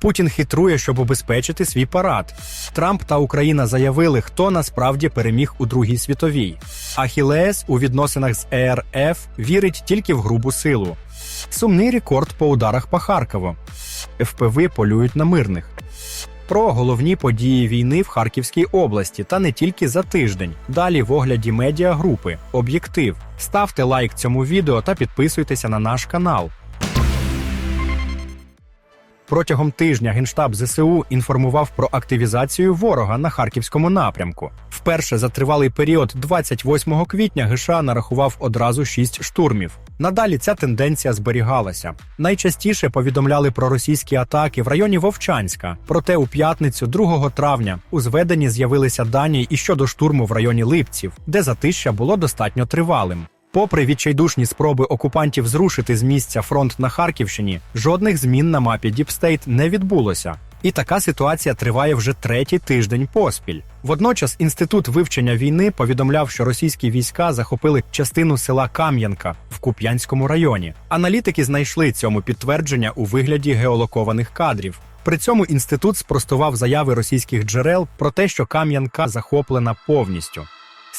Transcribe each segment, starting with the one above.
Путін хитрує, щоб убезпечити свій парад. Трамп та Україна заявили, хто насправді переміг у Другій світовій. Ахілеес у відносинах з ЕРФ вірить тільки в грубу силу. Сумний рекорд по ударах по Харкову. ФПВ полюють на мирних. Про головні події війни в Харківській області та не тільки за тиждень. Далі в огляді медіагрупи Об'єктив. Ставте лайк цьому відео та підписуйтеся на наш канал. Протягом тижня Генштаб ЗСУ інформував про активізацію ворога на харківському напрямку. Вперше за тривалий період 28 квітня ГШ нарахував одразу 6 штурмів. Надалі ця тенденція зберігалася. Найчастіше повідомляли про російські атаки в районі Вовчанська. Проте у п'ятницю, 2 травня, у зведенні з'явилися дані і щодо штурму в районі Липців, де затища було достатньо тривалим. Попри відчайдушні спроби окупантів зрушити з місця фронт на Харківщині, жодних змін на мапі Діпстейт не відбулося. І така ситуація триває вже третій тиждень поспіль. Водночас інститут вивчення війни повідомляв, що російські війська захопили частину села Кам'янка в Куп'янському районі. Аналітики знайшли цьому підтвердження у вигляді геолокованих кадрів. При цьому інститут спростував заяви російських джерел про те, що Кам'янка захоплена повністю.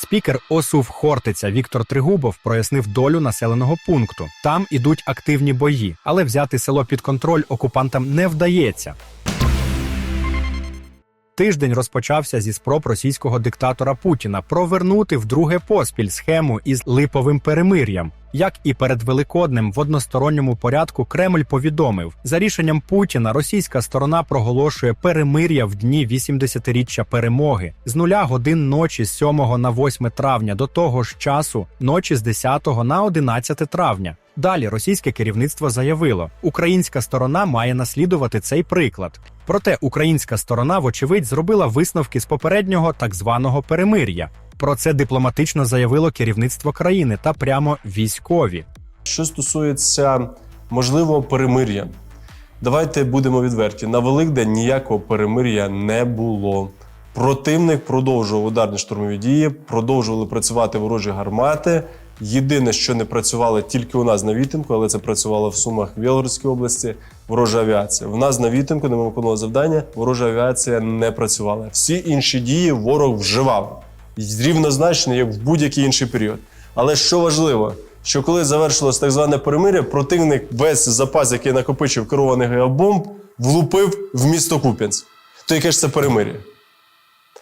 Спікер ОСУВ Хортиця Віктор Тригубов прояснив долю населеного пункту. Там ідуть активні бої, але взяти село під контроль окупантам не вдається. Тиждень розпочався зі спроб російського диктатора Путіна провернути вдруге поспіль схему із липовим перемир'ям. Як і перед Великоднем в односторонньому порядку Кремль повідомив, за рішенням Путіна російська сторона проголошує перемир'я в дні 80-річчя перемоги з нуля годин ночі з 7 на 8 травня до того ж часу ночі з 10 на 11 травня. Далі російське керівництво заявило, українська сторона має наслідувати цей приклад. Проте українська сторона, вочевидь, зробила висновки з попереднього так званого перемир'я. Про це дипломатично заявило керівництво країни та прямо військові. Що стосується можливого перемир'я, давайте будемо відверті. На Великдень ніякого перемир'я не було. Противник продовжував ударні штурмові дії, продовжували працювати ворожі гармати. Єдине, що не працювало тільки у нас на Вітинку, але це працювало в Сумах в Білгородській області, ворожа авіація. В нас на Вітинку, де ми виконували завдання, ворожа авіація не працювала. Всі інші дії ворог вживав рівнозначно, як в будь-який інший період. Але що важливо, що коли завершилось так зване перемир'я, противник весь запас, який накопичив керованих геобомб, влупив в місто Куп'янськ. То яке ж це перемир'я?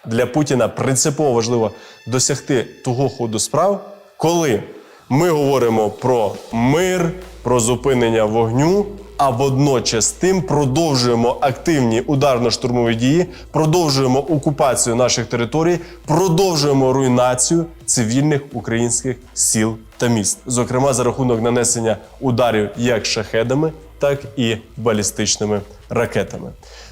Для Путіна принципово важливо досягти того ходу справ, коли ми говоримо про мир, про зупинення вогню, а водночас тим продовжуємо активні ударно-штурмові дії, продовжуємо окупацію наших територій, продовжуємо руйнацію цивільних українських сіл та міст, зокрема за рахунок нанесення ударів як шахедами, так і балістичними ракетами.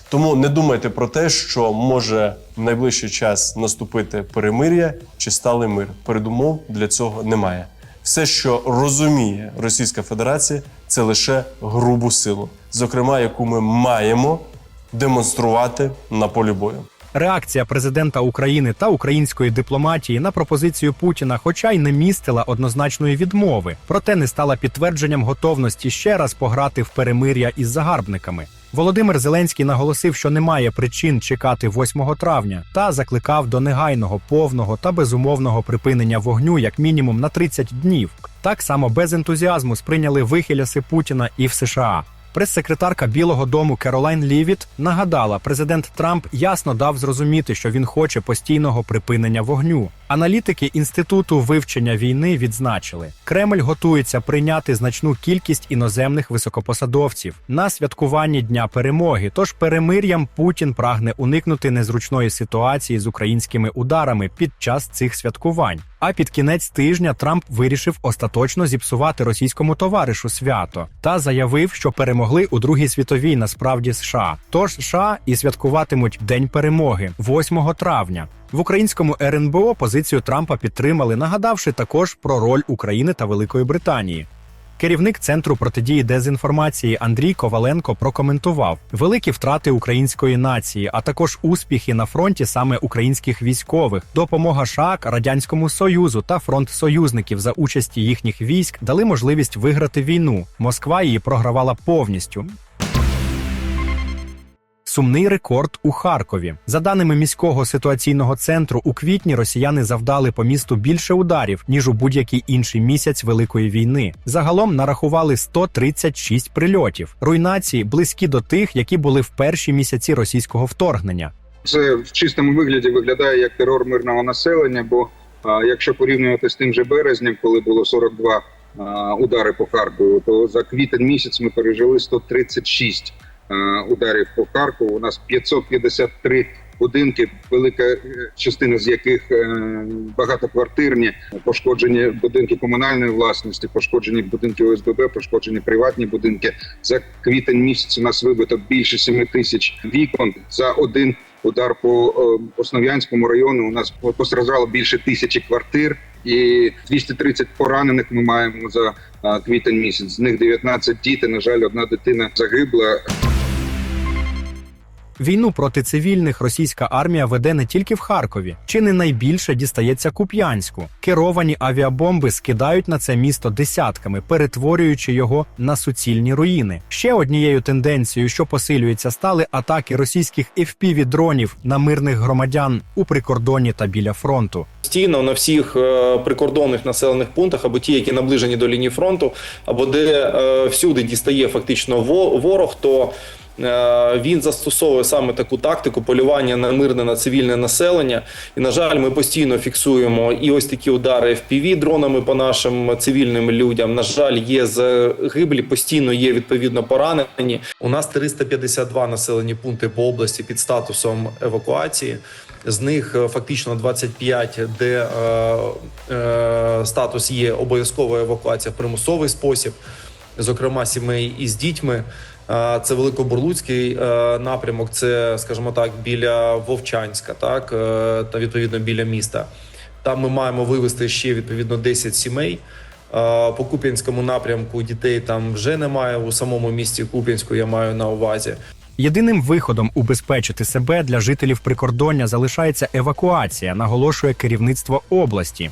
Тому не думайте про те, що може в найближчий час наступити перемир'я чи сталий мир. Передумов для цього немає. Все, що розуміє Російська Федерація, це лише грубу силу, зокрема, яку ми маємо демонструвати на полі бою. Реакція президента України та української дипломатії на пропозицію Путіна, хоча й не містила однозначної відмови, проте не стала підтвердженням готовності ще раз пограти в перемир'я із загарбниками. Володимир Зеленський наголосив, що немає причин чекати 8 травня, та закликав до негайного, повного та безумовного припинення вогню як мінімум на 30 днів. Так само без ентузіазму сприйняли вихиляси Путіна і в США. Прес-секретарка Білого Дому Керолайн Лівіт нагадала, президент Трамп ясно дав зрозуміти, що він хоче постійного припинення вогню. Аналітики інституту вивчення війни відзначили, Кремль готується прийняти значну кількість іноземних високопосадовців на святкуванні Дня перемоги. Тож перемир'ям Путін прагне уникнути незручної ситуації з українськими ударами під час цих святкувань. А під кінець тижня Трамп вирішив остаточно зіпсувати російському товаришу свято та заявив, що перемогли у Другій світовій насправді США. Тож США і святкуватимуть День перемоги 8 травня. В українському РНБО позицію Трампа підтримали, нагадавши також про роль України та Великої Британії. Керівник центру протидії дезінформації Андрій Коваленко прокоментував великі втрати української нації, а також успіхи на фронті саме українських військових, допомога ШАК радянському союзу та фронт союзників за участі їхніх військ дали можливість виграти війну. Москва її програвала повністю. Сумний рекорд у Харкові. За даними міського ситуаційного центру, у квітні росіяни завдали по місту більше ударів ніж у будь-який інший місяць великої війни. Загалом нарахували 136 прильотів. Руйнації близькі до тих, які були в перші місяці російського вторгнення. Це в чистому вигляді виглядає як терор мирного населення. Бо а, якщо порівнювати з тим же березнем, коли було 42 а, удари по Харкову, то за квітень місяць ми пережили 136 а, ударів по Харкову. У нас 553 будинки, велика е, частина з яких е, багатоквартирні, пошкоджені будинки комунальної власності, пошкоджені будинки ОСББ, пошкоджені приватні будинки. За квітень місяць у нас вибито більше 7 тисяч вікон за один удар по е, Основ'янському району. У нас постраждало більше тисячі квартир. І 230 поранених ми маємо за е, квітень місяць. З них 19 діти. На жаль, одна дитина загибла. Війну проти цивільних російська армія веде не тільки в Харкові, чи не найбільше дістається Куп'янську. Керовані авіабомби скидають на це місто десятками, перетворюючи його на суцільні руїни. Ще однією тенденцією, що посилюється, стали атаки російських fpv дронів на мирних громадян у прикордоні та біля фронту. Постійно на всіх е, прикордонних населених пунктах, або ті, які наближені до лінії фронту, або де е, всюди дістає фактично ворог, то він застосовує саме таку тактику полювання на мирне на цивільне населення. І на жаль, ми постійно фіксуємо і ось такі удари fpv дронами по нашим цивільним людям. На жаль, є загиблі, постійно є відповідно поранені. У нас 352 населені пункти по області під статусом евакуації. З них е, фактично 25, де е, е, статус є обов'язкова евакуація в примусовий спосіб, зокрема сімей із дітьми. Це Великобурлуцький е, напрямок, це, скажімо так, біля Вовчанська, так е, та відповідно біля міста. Там ми маємо вивезти ще відповідно 10 сімей. Е, По Куп'янському напрямку дітей там вже немає. У самому місті Куп'янську я маю на увазі. Єдиним виходом убезпечити себе для жителів прикордоння залишається евакуація, наголошує керівництво області.